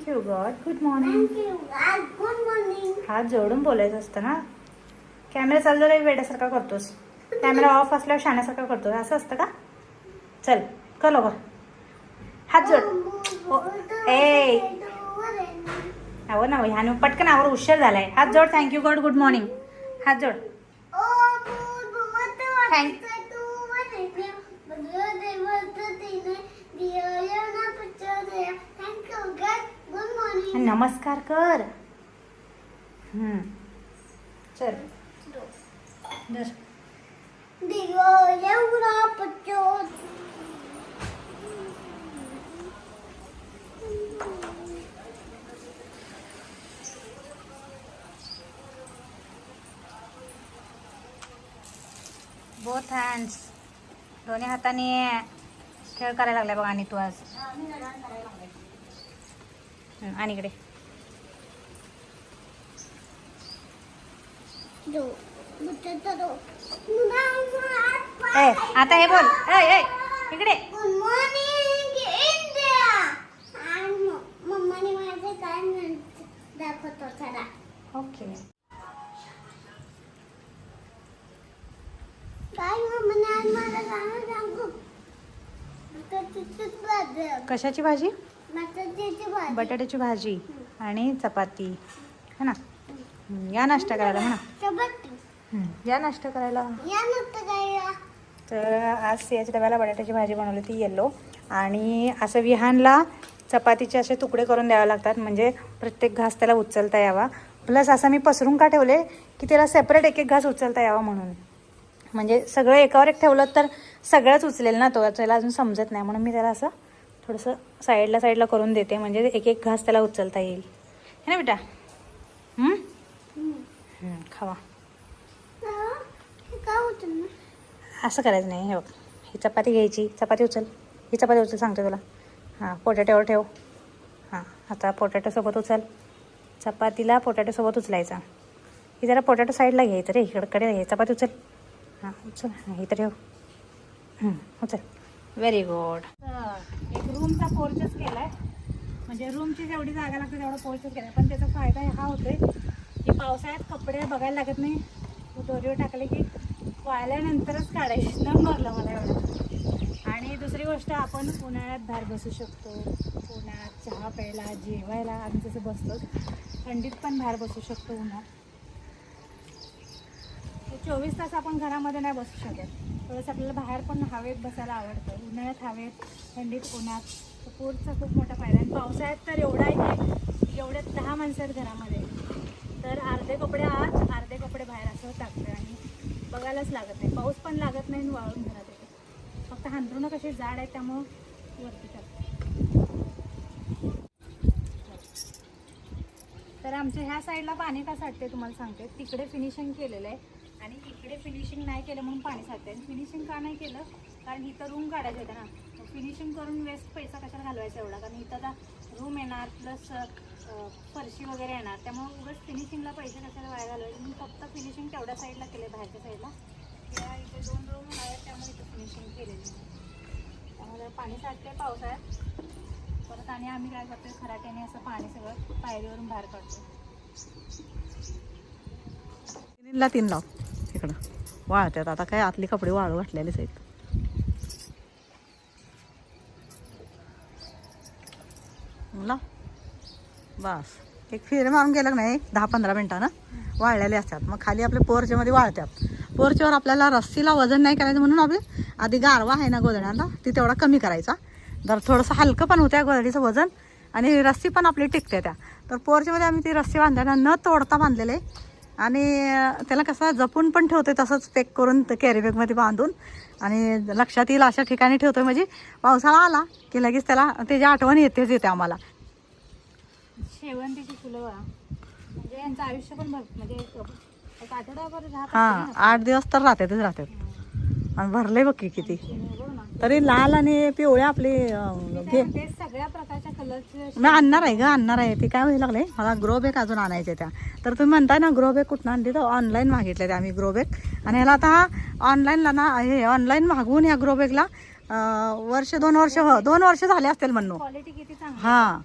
Thank you God good morning Thank you. God. Good morning. हात जोडून बोलायचं असतं ना. कॅमेरा चालू रे वेड्यासारखा करतोस. कॅमेरा ऑफ असल्यावर शाण्यासारखा करतोस. असं असतं का? चल कर लवकर. हात जोड. ओ, ए. अहो ना ह्याने पटकन आवर उशीर झालाय. हात जोड थँक्यू गॉड गुड मॉर्निंग हात जोड. आणि नमस्कार कर. हम्म. चल. धर. बोथ हँड्स दोन्ही हाताने खेळ करायला लागलाय बघ आणि तू आज. हं, आणि इकडे. आता हे बोल. ए इकडे. ओके भाजी कशाची भाजी? बटाट्याची भाजी आणि चपाती. है ना? या नाश्ता करायला म्हणा. हं, या नाश्ता करायला. तर आज सियाच्या डब्याला बटाट्याची भाजी बनवली ती येल्लो आणि असं विहानला चपातीचे असे तुकडे करून द्यावे लागतात म्हणजे प्रत्येक घास त्याला उचलता यावा. प्लस असं मी पसरून का ठेवले की त्याला सेपरेट एक एक घास उचलता यावा म्हणून. म्हणजे सगळं एकावर एक ठेवलं तर सगळंच उचलेल ना तो त्याला अजून समजत नाही म्हणून मी त्याला असं थोडंसं साईडला साईडला करून देते. म्हणजे एक एक घास त्याला उचलता येईल. है ना बेटा? खावा. असं करायचं नाही. हे बघ. ही चपाती घ्यायची. चपाती उचल. ही चपाती उचल सांगते तुला. हां पोटॅटोवर ठेव. हां आता पोटॅटोसोबत उचल. चपातीला पोटॅटोसोबत उचलायचा. ही जरा पोटॅटो साईडला घ्यायचं रे इकडकडे घे. चपाती उचल. हां उचल. हां तर ठेव. उचल. व्हेरी गुड रूमचा पोर्चच केला आहे म्हणजे रूमची जेवढी जागा लागते तेवढा पोर्चच केला पण त्याचा फायदा हा होतोय की पावसाळ्यात कपडे बघायला लागत नाही. दोरीवर टाकले की वाळल्यानंतरच काढायचे. न भरलं मला एवढं. आणि दुसरी गोष्ट आपण उन्हाळ्यात बाहेर बसू शकतो. उन्हाळ्यात चहा प्यायला जेवायला आम्ही जसं बसतो थंडीत पण बाहेर बसू शकतो उन्हात चोवीस तास आपण घरामध्ये नाही बसू शकत. थोडंसं आपल्याला बाहेर पण हवेत बसायला आवडतं. उन्हाळ्यात हवेत थंडीत उन्हात. तर पोरचा खूप मोठा फायदा आणि पावसाळ्यात तर एवढा आहे एवढ्यात एवढे दहा माणसं आहेत घरामध्ये. तर अर्धे कपडे आत अर्धे कपडे बाहेर असं टाकतं आणि बघायलाच लागत नाही. पाऊस पण लागत नाही आणि वाळून घरात येते. फक्त हांदरुणं कशी जाड आहेत त्यामुळं वरती टाकते तर आमच्या ह्या साईडला पाणी का साठते तुम्हाला सांगते. तिकडे फिनिशिंग केलेलं आहे. आणि इकडे फिनिशिंग नाही केलं म्हणून पाणी साठते आणि फिनिशिंग का नाही केलं? कारण इथं रूम काढायचे होते ना फिनिशिंग करून वेस्ट पैसा कशाला घालवायचा एवढा? कारण इथं आता रूम येणार प्लस फरशी वगैरे येणार. त्यामुळे उगाच फिनिशिंगला पैसे कशाला वाया घालवायचे? मी फक्त फिनिशिंग तेवढ्या साईडला केले बाहेरच्या साईडला किंवा इथे दोन रूम आहेत त्यामुळे इथं फिनिशिंग केलेली त्यामुळे पाणी साठते पावसाळ्यात परत आणि आम्ही काय करतोय खराट्याने असं पाणी सगळं पायरीवरून बाहेर काढतो तीन लाव इकडं. वाळत्यात. आता काय आतले कपडे वाळू घातलेलेच आहेत. लाव बस. एक फेर मारून गेलं नाही? दहा पंधरा मिनटानं वाळलेले असतात. मग खाली आपले पोरचेमध्ये वाळतात पोरचेवर आपल्याला रस्सीला वजन नाही करायचं म्हणून आपले आधी गारवा आहे ना गोधड्यांना ती तेवढा कमी करायचा. जर थोडंसं हलकं पण होत्या गोधडीचं वजन आणि रस्सी पण आपली टिकते त्या. तर पोरचेमध्ये आम्ही ती रस्सी बांधल्यानं न तोडता बांधलेले आणि त्याला कसं जपून पण ठेवतोय तसंच पॅक करून कॅरी बॅगमध्ये बांधून. आणि लक्षात येईल अशा ठिकाणी ठेवतोय म्हणजे पावसाळा आला की लगेच त्याला त्याची आठवण येतेच येते आम्हाला. शेवंतीची फुलं म्हणजे यांचं आयुष्य पण म्हणजे आठवडाभर हां. आठ दिवस तर राहतातच राहतात. आणि भरले बघ की किती. तरी लाल आणि पिवळे आपले मी घे. काय म्हणते, सगळ्या प्रकारच्या कलरचे मी आणणार आहे ग आणणार आहे. ते काय व्हायला लागले मला ग्रो बॅग अजून आणायचे त्या. तर तुम्ही म्हणताय ना ग्रो बॅग कुठं आणली तर ऑनलाईन मागितले ते आम्ही ग्रो बॅग आणि ह्याला आता हा ऑनलाईनला ना हे ऑनलाईन मागवून ह्या ग्रो बॅगला वर्ष दोन वर्ष हो दोन वर्ष झाले असतील म्हणून. हां.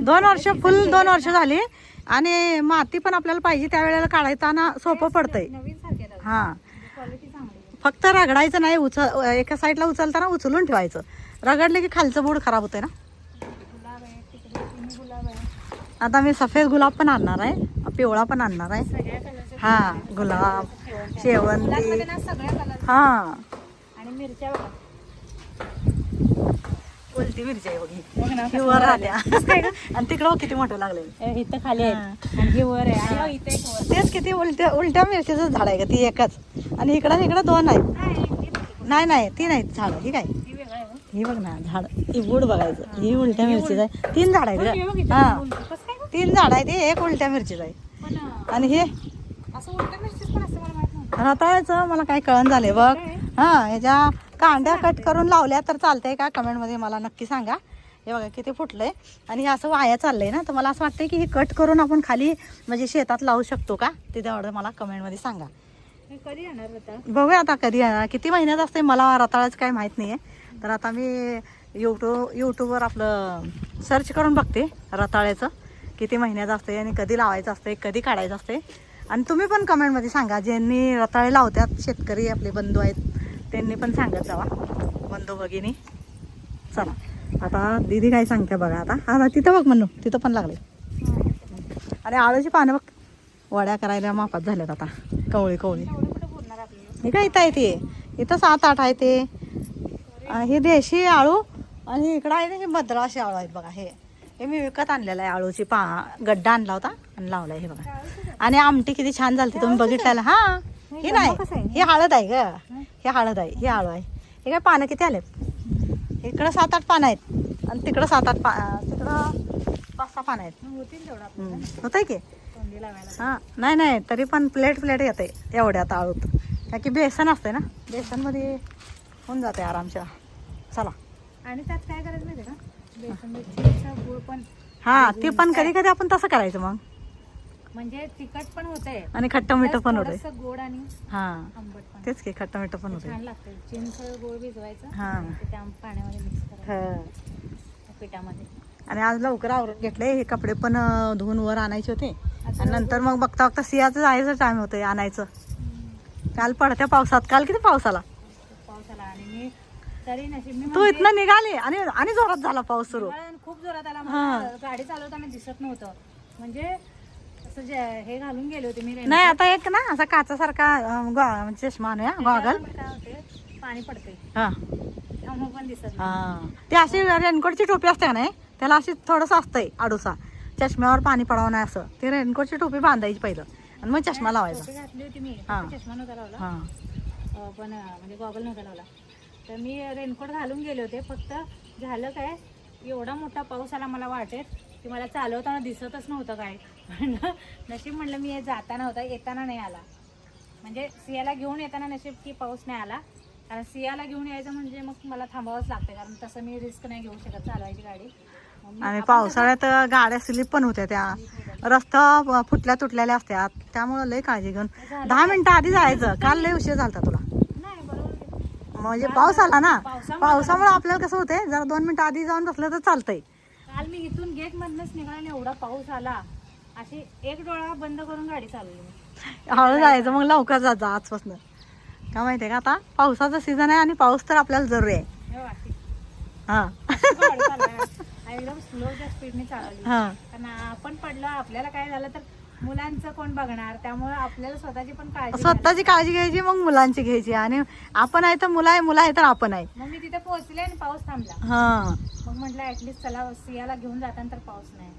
दोन वर्ष म्हणजे फुल season दोन वर्ष. झाली. आणि माती पण आपल्याला पाहिजे त्यावेळेला काढायताना सोपं पडतंय. हा. फक्त रगडायचं नाही उचल एका साईडला उचलताना उचलून ठेवायचं. रगडले की खालचं बोर्ड खराब होतंय ना? आता मी सफेद गुलाब पण आणणार आहे पिवळा पण आणणार आहे. हा गुलाब शेवंती. हा. आणि मिरच्या उलटी मिरची ही आल्या. आणि तिकडं किती मोठे लागले इथं खाली आहे. आणि तेच किती उलट्या उलट्या मिरचीचं झाड आहे का? ती एकच. आणि इकडं इकडं दोन आहेत. नाही, नाही नाही तीन आहेत झाड. ही काय? हे वेगळं आहे बघ. ही बघ ना झाड. ही बुड बघायचं. ही. उलट्या मिरचीचं आहे. तीन झाड आहेत हे? तीन झाड आहे ते एक उलट्या मिरचीचं आहे. आणि हे? रताळ्याचं मला काय कळण झाले बघ. हा ह्याच्या कांड्या कट करून लावल्या तर चालतंय का? कमेंटमध्ये मला नक्की सांगा. हे बघा किती फुटलंय. आणि हे असं वाया चाललंय ना? तर मला असं वाटतंय की हे कट करून आपण खाली म्हणजे शेतात लावू शकतो का? ते तेवढं मला कमेंटमध्ये सांगा. कधी येणार बघूया आता कधी येणार. किती महिन्यात असते मला रताळ्याचं काही माहीत नाही आहे तर आता मी यूट्यूब यूट्यूबवर आपलं सर्च करून बघते रताळ्याचं. किती महिन्यात असते आणि कधी लावायचं असते कधी काढायचं असते आणि तुम्ही पण कमेंटमध्ये सांगा. ज्यांनी रताळे लावतात शेतकरी आपले बंधू आहेत त्यांनी पण सांगत जावा. बंधू भगिनी. चला. आता दीदी काय सांगते बघा आता. आता तिथं बघ म्हणू तिथं पण लागले. आणि आळूची पानं बघ. वड्या करायला मापात झाल्यात आता. कवळी कवळी. हे काय इथं आहे ते? इथं सात आठ आहे ते. हे देशी आळू आणि इकडं आहे ना हे मद्राशी आळू आहेत बघा हे. हे मी विकत आणलेलं आहे आळूची पा गड्डा आणला होता आणि लावलाय हे बघा. आणि आमटी किती छान झालती तुम्ही बघितलेलं. हा. हे नाही? हे हळद आहे ग. हे हळद आहे हे आळू आहे. हे काय पानं किती आलेत? इकडं सात आठ पानं आहेत आणि तिकडं सात आठ पा तिकडं पाच सहा पानं आहेत. होतील तेवढं आपल्याला होत आहे की? हा नाही नाही तरी पण प्लेट प्लेट येते एवढ्यात आळूत. का की बेसन असते ना बेसनमध्ये होऊन जाते आरामच्या चला. आणि त्यात काय करायचं माहिती का? बेसन गुळ पण. हा ते पण कधी कधी आपण तसं करायचं मग. म्हणजे तिखट पण होतंय. आणि खट्ट मिठं पण होते थोडंसं गोड आणि हा. आंबट पण. तेच की खट्ट मिठं पण होते छान लागते चिंच गोळ भिजवायचं हा. ते त्या पाण्यामध्ये मिक्स करायचं. हा. पिठामध्ये. आणि आज लवकर आवरून घेतले हे कपडे पण अं, धुवून वर आणायचे होते. आणि नंतर मग बघता बघता सियाचं जायचं टाइम होतं आणायचं. काल पडत्या पावसात. काल किती पाऊस आला पाऊस आला आणि मी तरी नशीब मी तू म्हणते, इथनं निघाली आणि आणि जोरात झाला पाऊस सुरू. खूप जोरात आला. मला गाडी चालवताना दिसत नव्हतं. म्हणजे असं जे- हे घालून गेले होते मी. नाही आता एक ना असा काचासारखा अं, गो- म्हणजे चष्मा आणूया गॉगल. त्याच्यावर काय होते पाणी पडते हा. त्यामुळे पण दिसत नाही. हा. ते अशी रेनकोटची टोपी असते का नाही त्याला अशी थोडंसं असतंय आडूसा. चष्म्यावर पाणी पडावं नाही असं. ते रेनकोटची टोपी बांधायची पहिलं. आणि मग चष्मा लावायचा. टोपी घातली होती मी. हा. फक्त चष्मा नव्हता लावला. हा. अं, पण अं, म्हणजे गॉगल नव्हता लावला. तर मी रेनकोट घालून गेले होते. फक्त झालं काय एवढा मोठा पाऊस आला मला वाटेत की मला चालवताना दिसतच नव्हतं काय. पण नशीब म्हणलं मी जाताना होता येताना नाही आला. म्हणजे सियाला घेऊन येताना नशीब की पाऊस नाही आला. कारण सियाला घेऊन यायचं म्हणजे मग मला थांबावंच लागतं कारण तसं मी रिस्क नाही घेऊ शकत चालवायची गाडी. आणि पावसाळ्यात गाड्या स्लिप पण होत्या त्या. रस्ता फुटल्या तुटलेल्या असतात त्यामुळे लय काळजी घेऊन. दहा मिनिटं आधी जायचं. काल लय उशीर झालता तुला. म्हणजे पाऊस आला ना पावसामुळे- आपल्याला कसं होतंय जरा दोन मिनिटं आधी जाऊन बसलं तर चालतंय. काल मी इथून गेट मधनच निघाला एवढा पाऊस आला. अशी एक डोळा बंद करून गाडी चालवली. हळू जायचं मग लवकर जात जा आजपासून. का माहितीये का आता? पावसाचा सीझन आहे आणि पाऊस तर आपल्याला जरूरी आहे. हे. आणि एकदम स्लोच्या स्पीडने चालवली. हा. कारण आपण पडलो आपल्याला काय झालं तर मुलांचं कोण बघणार? त्यामुळे आपल्याला स्वतःची पण काळजी स्वतःची काळजी घ्यायची मग मुलांची घ्यायची. आणि आपण आहे तर मुलं आहे मुलं आहे तर आपण आहे. मग मी तिथे पोहोचले आणि पाऊस थांबला. हा. मग म्हटलं ऍटलीस्ट चला सियाला घेऊन जाताना तर पाऊस नाही.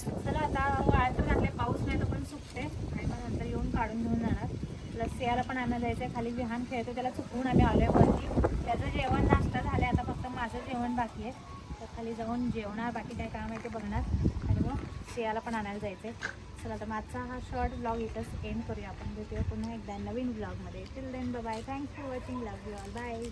चला आता वाळ तर टाकले पाऊस नाही तर पण सुकते आणि मग नंतर येऊन काढून घेऊन जाणार. प्लस सियाला पण आणायला जायचं आहे खाली विहान खेळतो त्याला चुकवून आम्ही आलोय वरती. त्याचं जेवण नाश्ता झालं आता फक्त माझं जेवण बाकी आहे. तर खाली जाऊन जेवणार बाकी काय काम आहे ते बघणार. आणि मग सियाला पण आणायला जायचं आहे चला तर माझा हा शॉर्ट ब्लॉग इथंच एंड करूया आपण. भेटूया पुन्हा एकदा नवीन ब्लॉगमध्ये till then bye thanks for watching love you all bye